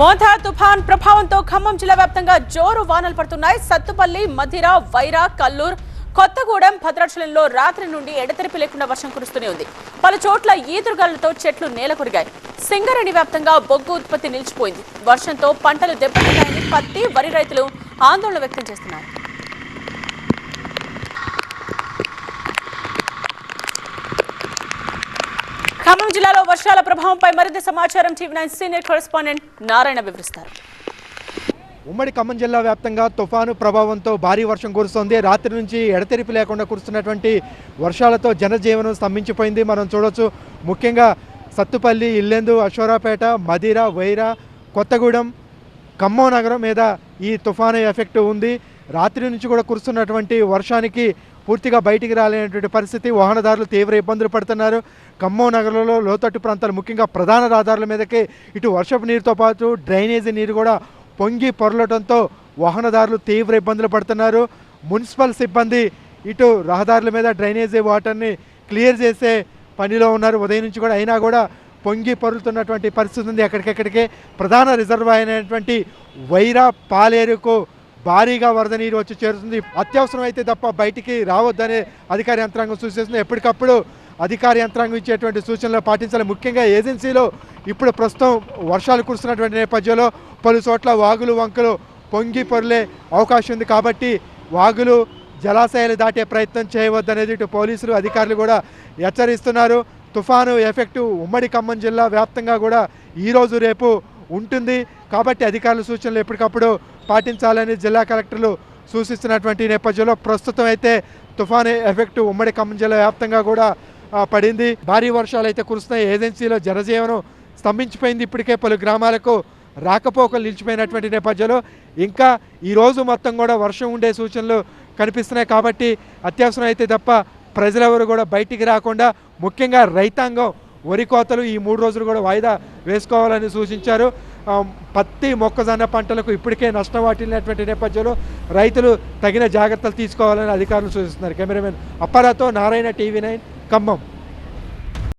మోతార్ తుఫాన్ ప్రభావంతో ఖమ్మం జిల్లా వ్యాప్తంగా జోరు వానలు పడుతున్నాయి. సత్తుపల్లి మధిర వైరా కల్లూర్ కొత్తగూడెం భద్రాచలంలో రాత్రి నుండి ఎడతెరిపి లేకుండా వర్షం కురుస్తూనే ఉంది. పలు చోట్ల ఈదురుగాలతో చెట్లు నేలకొరిగాయి సింగరేణి వ్యాప్తంగా బొగ్గు ఉత్పత్తి నిలిచిపోయింది. వర్షంతో పంటలు దెబ్బతిన్నాయని పత్తి వరి రైతులు ఆందోళన వ్యక్తం చేస్తున్నారు. ఖమ్మం జిల్లాలో వర్షాల ప్రభావంపై మరింత సమాచారం TV nine senior correspondent Narayana వివరిస్తారు. ఉమ్మడి ఖమ్మం జిల్లా వ్యాప్తంగా తుఫాను ప్రభావంతో భారీ వర్షం కురుస్తోంది. రాత్రి నుంచి ఎడతెరిపి లేకుండా కురుస్తున్నటువంటి వర్షాలతో జనజీవనం స్తంభించిపోయింది. మనం చూడొచ్చు ముఖ్యంగా సత్తుపల్లి ఇల్లెందు అశ్వరాపేట మదిర వైరా కొత్తగూడెం ఖమ్మం నగరం మీద ఈ తుఫాను ఎఫెక్ట్ ఉంది. రాత్రి నుంచి కూడా కురుస్తున్నటువంటి వర్షానికి పూర్తిగా బయటికి రాలేనటువంటి పరిస్థితి. వాహనదారులు తీవ్ర ఇబ్బందులు పడుతున్నారు. ఖమ్మం నగరంలో లోతట్టు ప్రాంతాలు ముఖ్యంగా ప్రధాన రహదారుల మీదకి ఇటు వర్షపు నీరుతో పాటు డ్రైనేజీ నీరు కూడా పొంగి పొరలటంతో వాహనదారులు తీవ్ర ఇబ్బందులు పడుతున్నారు. మున్సిపల్ సిబ్బంది ఇటు రహదారుల మీద డ్రైనేజీ వాటర్ని క్లియర్ చేసే పనిలో ఉన్నారు. ఉదయం నుంచి కూడా అయినా కూడా పొంగి పొరులుతున్నటువంటి పరిస్థితి ఉంది. ఎక్కడికెక్కడికే ప్రధాన రిజర్వాయర్ అయినటువంటి వైరా పాలేరుకు భారీగా వరద నీరు వచ్చి చేరుతుంది. అత్యవసరం అయితే తప్ప బయటికి రావద్దనే అధికార యంత్రాంగం సూచిస్తుంది. ఎప్పటికప్పుడు అధికార యంత్రాంగం ఇచ్చేటువంటి సూచనలు పాటించాలి. ముఖ్యంగా ఏజెన్సీలో ఇప్పుడు ప్రస్తుతం వర్షాలు కురుస్తున్నటువంటి నేపథ్యంలో పలు చోట్ల వాగులు వంకలు పొంగి పొరలే అవకాశం ఉంది. కాబట్టి వాగులు జలాశయాలు దాటే ప్రయత్నం చేయవద్దనేది ఇటు పోలీసులు అధికారులు కూడా హెచ్చరిస్తున్నారు. తుఫాను ఎఫెక్టు ఉమ్మడి ఖమ్మం జిల్లా వ్యాప్తంగా కూడా ఈరోజు రేపు ఉంటుంది. కాబట్టి అధికారుల సూచనలు ఎప్పటికప్పుడు పాటించాలని జిల్లా కలెక్టర్లు సూచిస్తున్నటువంటి నేపథ్యంలో ప్రస్తుతం అయితే తుఫాను ఎఫెక్ట్ ఉమ్మడి ఖమ్మం జిల్లా వ్యాప్తంగా కూడా పడింది. భారీ వర్షాలు అయితే కురుస్తున్నాయి. ఏజెన్సీలో జనజీవనం స్తంభించిపోయింది. ఇప్పటికే పలు గ్రామాలకు రాకపోకలు నిలిచిపోయినటువంటి నేపథ్యంలో ఇంకా ఈరోజు మొత్తం కూడా వర్షం ఉండే సూచనలు కనిపిస్తున్నాయి. కాబట్టి అత్యవసరం అయితే తప్ప ప్రజలెవరు కూడా బయటికి రాకుండా ముఖ్యంగా రైతాంగం వరి కోతలు ఈ మూడు రోజులు కూడా వాయిదా వేసుకోవాలని సూచించారు. పత్తి మొక్కజొన్న పంటలకు ఇప్పటికే నష్టం వాటిల్లినటువంటి నేపథ్యంలో రైతులు తగిన జాగ్రత్తలు తీసుకోవాలని అధికారులు సూచిస్తున్నారు. కెమెరామెన్ అప్పారాతో నారాయణ టీవీ నైన్ ఖమ్మం.